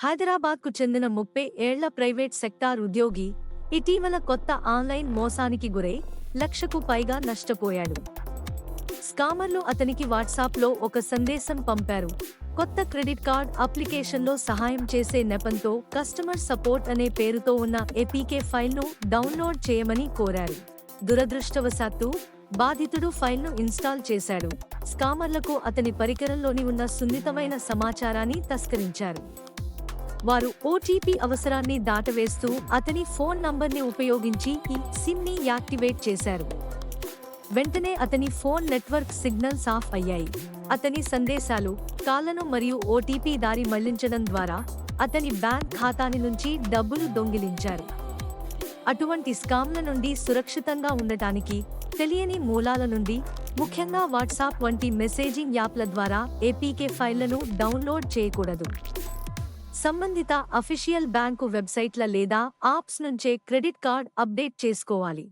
హైదరాబాద్కు చెందిన ముప్పై ఏళ్ళ ప్రైవేట్ సెక్టార్ ఉద్యోగి ఇటీవల కొత్త ఆన్లైన్ మోసానికి గురై లక్షకు పైగా నష్టపోయాడు. స్కామర్లు అతనికి వాట్సాప్లో ఒక సందేశం పంపారు. కొత్త క్రెడిట్ కార్డ్ అప్లికేషన్లో సహాయం చేసే నెపంతో కస్టమర్ సపోర్ట్ అనే పేరుతో ఉన్న ఏపీకే ఫైల్ను డౌన్లోడ్ చేయమని కోరారు. దురదృష్టవశాత్తు బాధితుడు ఫైల్ను ఇన్స్టాల్ చేశాడు. స్కామర్లకు అతని పరికరంలోని ఉన్న సున్నితమైన సమాచారాన్ని తస్కరించారు. వారు ఓటీపీ అవసరాన్ని దాటవేస్తూ అతని ఫోన్ నంబర్ని ఉపయోగించి ఈ సిమ్ని యాక్టివేట్ చేశారు. వెంటనే అతని ఫోన్ నెట్వర్క్ సిగ్నల్స్ ఆఫ్ అయ్యాయి. అతని సందేశాలు కాళ్ళను మరియు ఓటీపీ దారి మళ్ళించడం ద్వారా అతని బ్యాంక్ ఖాతాని నుంచి డబ్బులు దొంగిలించారు. అటువంటి స్కామ్ల నుండి సురక్షితంగా ఉండటానికి తెలియని మూలాల నుండి ముఖ్యంగా వాట్సాప్ వంటి మెసేజింగ్ యాప్ల ద్వారా ఏపీకే ఫైళ్ళను డౌన్లోడ్ చేయకూడదు. సంబంధిత అఫీషియల్ బ్యాంకు వెబ్సైట్ల లేదా ఆప్స్ నుంచే క్రెడిట్ కార్డ్ అప్డేట్ చేసుకోవాలి.